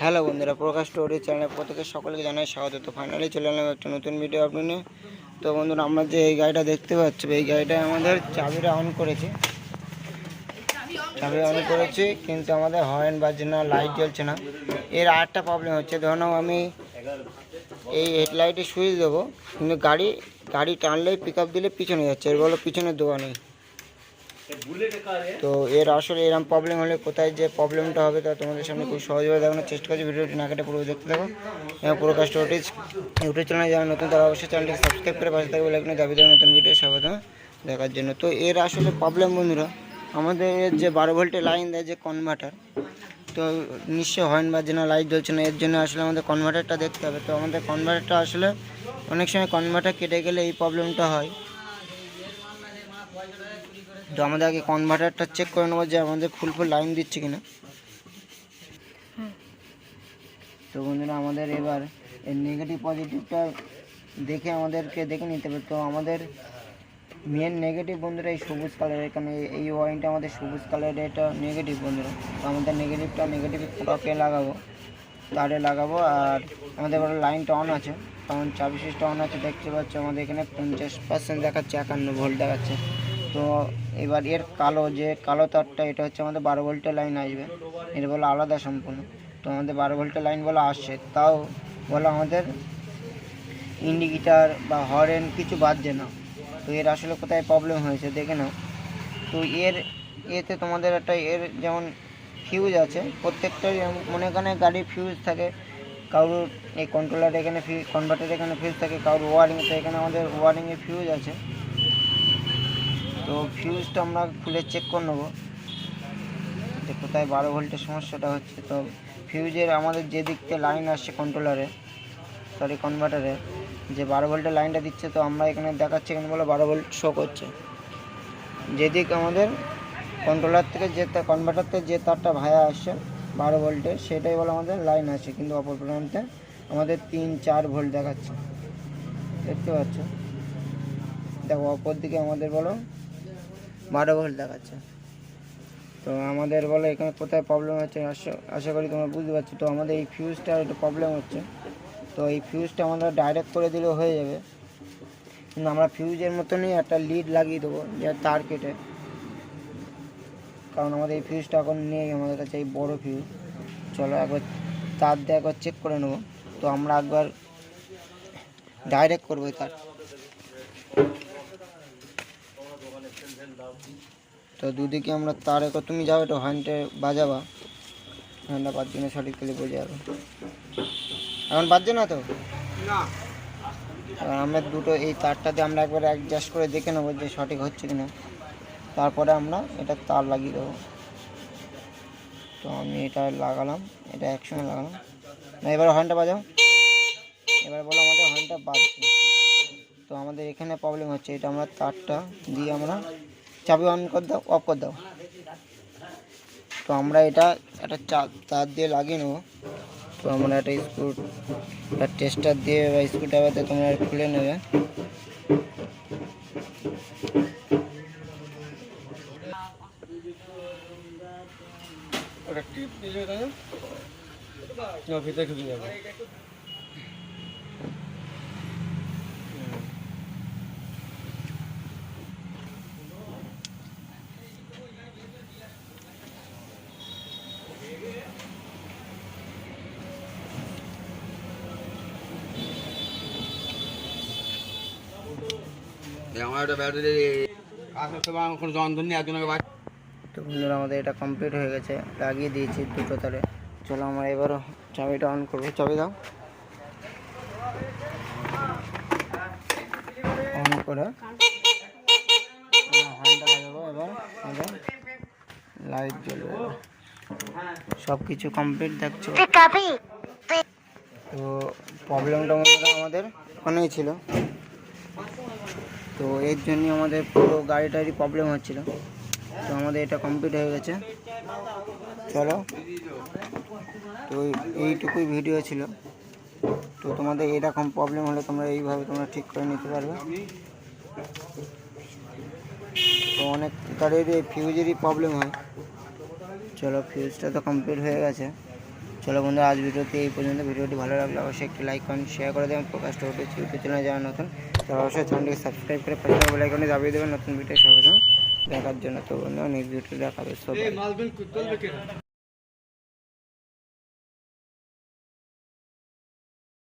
Hello বন্ধুরা, প্রকাশ story চ্যানেলের প্রত্যেকের সকলকে জানাই স্বাগত। তো ফাইনালি চলে এলাম একটা নতুন ভিডিও আপনি তো বন্ধুরা, আমরা যে এই গাড়িটা দেখতে পাচ্ছি, এই গাড়িটা আমাদের চাবিটা অন করেছি। চাবি অন করেছি, কিন্তু আমাদের হর্ন বাজছে না লাইট জ্বলছে না। এর আরেকটা প্রবলেম হচ্ছে, ধরুন আমি এই হেডলাইটে সুইচ দেবো, কিন্তু গাড়ি গাড়ি টানলেই পিক দিলে পিছনে যাচ্ছে, এর বলো পিছনে দেওয়া নেই। তো এর আসলে এরকম প্রবলেম হলে কোথায় যে প্রবলেমটা হবে তা তোমাদের সামনে খুব সহজভাবে দেখানোর চেষ্টা করছি। ভিডিওটি না কেটে পুরো দেখতে থাকো। এবং পুরো কাজটা ওটিজ ইউটিউব চ্যানেলে যারা নতুন তারা অবশ্যই চ্যানেলটি সাবস্ক্রাইব করে পাশে থাকবে লাইক দাবি দেওয়া নতুন ভিডিও স্বাগত দেখার জন্য। তো এর আসলে প্রবলেম বন্ধুরা, আমাদের যে বারো ভোল্টের লাইন দেয় যে কনভার্টার তো নিশ্চয় হর্ন বাজছে না লাইট জ্বলছে না, এর জন্য আসলে আমাদের কনভার্টারটা দেখতে হবে। তো আমাদের কনভার্টারটা আসলে অনেক সময় কনভার্টার কেটে গেলে এই প্রবলেমটা হয়। তো আমাদের আগে কনভার্টারটা চেক করে নেব যে আমাদের ফুল ফুল লাইন দিচ্ছে কিনা। তো বন্ধুরা, আমাদের এবার এর নেগেটিভ পজিটিভটা দেখে আমাদেরকে দেখে নিতে হবে। তো আমাদের মেন নেগেটিভ বন্ধুরা এই সবুজ কালারের এখানে এই ওয়াইনটা আমাদের সবুজ কালারের এটা নেগেটিভ বন্ধুরা। তো আমাদের নেগেটিভটা নেগেটিভ পুরোকে লাগাবো। তারে লাগাবো আর আমাদের এবার লাইনটা অন আছে। কারণ চাবি সুইচটা অন আছে, দেখতে পাচ্ছ আমাদের এখানে পঞ্চাশ পার্সেন্ট দেখাচ্ছে, একান্ন ভোল্ট দেখাচ্ছে। তো এবার এর কালো যে কালো তারটা, এটা হচ্ছে আমাদের বারো ভোল্টের লাইন আসবে। এর বলে আলাদা সম্পূর্ণ। তো আমাদের বারো ভোল্টের লাইন বলে আসছে। তাও বলে আমাদের ইন্ডিকেটার বা হরেন কিছু বাজছে না। তো এর আসলে কোথায় প্রবলেম হয়েছে দেখে নাও। তো এর এতে তোমাদের একটা এর যেমন ফিউজ আছে প্রত্যেকটাই মনে এখানে গাড়ির ফিউজ থাকে, কারোর এই কন্ট্রোলার এখানে ফিউজ কনভার্টার এখানে ফিউজ থাকে, কারোর ওয়ারিং তো এখানে আমাদের ওয়ারিংয়ে ফিউজ আছে। তো ফিউজটা আমরা খুলে চেক করে নেব। যে কোথায় বারো ভোল্টের সমস্যাটা হচ্ছে। তো ফিউজের আমাদের যে দিক থেকে লাইন আসছে কন্ট্রোলারে সরি কনভার্টারে যে বারো ভোল্টের লাইনটা দিচ্ছে, তো আমরা এখানে দেখাচ্ছি, এখানে বলে বারো ভোল্ট শো করছে। যেদিক আমাদের কন্ট্রোলার থেকে যে কনভার্টার থেকে যে তারটা ভায়া আসছে, বারো ভোল্টের সেটাই বলে আমাদের লাইন আছে কিন্তু অপর প্রান্তে আমাদের তিন, চার ভোল্ট দেখাচ্ছে। দেখতে পাচ্ছ? দেখো, অপর দিকে আমাদের বলো বারো ভোল্ট দেখাচ্ছে। তো আমাদের বলে এখানে কোথায় প্রবলেম হচ্ছে আশা করি তোমরা বুঝতে পারছ। তো আমাদের এই ফিউজটা একটু প্রবলেম হচ্ছে। তো এই ফিউজটা আমরা ডাইরেক্ট করে দিলেও হয়ে যাবে। কিন্তু আমরা ফিউজের মতনই একটা লিড লাগিয়ে দেবো যে তার কেটে। কারণ আমাদের এই ফিউজটা এখন নেই আমাদের কাছে, এই বড় ফিউজ চলো একবার তার দিয়ে একবার চেক করে নেব। তো আমরা একবার ডাইরেক্ট করব তার। তো দুদিকে আমরা তার একবার তুমি যাও একটু হ্যান্ডে বাজাবা। হ্যান্ডটা বাজছে না সঠিক তাহলে বোঝা যাবে। এখন বাজছে না তো? আমরা দুটো এই তারটাতে আমরা একবার অ্যাডজাস্ট করে দেখে নেব যে সঠিক হচ্ছে কিনা। তারপরে আমরা এটা তার লাগিয়ে দেবো। তো আমি এটা লাগালাম এটা একসঙ্গে লাগালাম। না এবার হর্নটা বাজাও। এবার বলো আমাদের হর্নটা বাজছে। তো আমাদের এখানে প্রবলেম হচ্ছে এটা আমরা তারটা দিয়ে আমরা চাবি অন করে দাও অফ করে দাও। তো আমরা এটা একটা চা তার দিয়ে লাগিয়ে নেব। তো আমরা একটা স্ক্রু টেস্টার দিয়ে বা স্ক্রু ড্রাইভার তোমরা খুলে নেবে। ভিতরে ঢুকে যাবে। আমার একটা ব্যাটারি নেই তো বন্ধুরা আমাদের এটা কমপ্লিট হয়ে গেছে। লাগিয়ে দিয়েছি দুটো তারে। চলো আমরা এবারও চাবিটা অন করব। চাবি দাও। অন করে। এবার। লাইট জ্বলবে সব কিছু কমপ্লিট দেখছ? তো প্রবলেমটা আমাদের ওখানেই ছিল। তো এর জন্য আমাদের পুরো গাড়িটারই প্রবলেম হচ্ছিল। তো আমাদের এটা কমপ্লিট হয়ে গেছে। চলো। তো এইটুকুই ভিডিও ছিল। তো তোমাদের এরকম প্রবলেম হলে তোমরা এইভাবে তোমরা ঠিক করে নিতে পারবে। তো অনেক এই ফিউজেরই প্রবলেম হয়। চলো ফিউজটা তো কমপ্লিট হয়ে গেছে। চলো বন্ধু আজ ভিডিওতে এই পর্যন্ত। ভিডিওটি ভালো লাগলে অবশ্যই একটি লাইক কমেন্ট শেয়ার করে দেবেন। প্রকাশ টোটো ইউটিউব চ্যানেলে যারা নতুন, তারা অবশ্যই চ্যানেলটিকে সাবস্ক্রাইব করে পাশে বেল আইকনে দাবিয়ে দেবেন। নতুন ভিডিও সর্বপ্রথম দেখার জন্য। তো বন্ধু নেক্সট ভিডিও দেখাবে সবাই।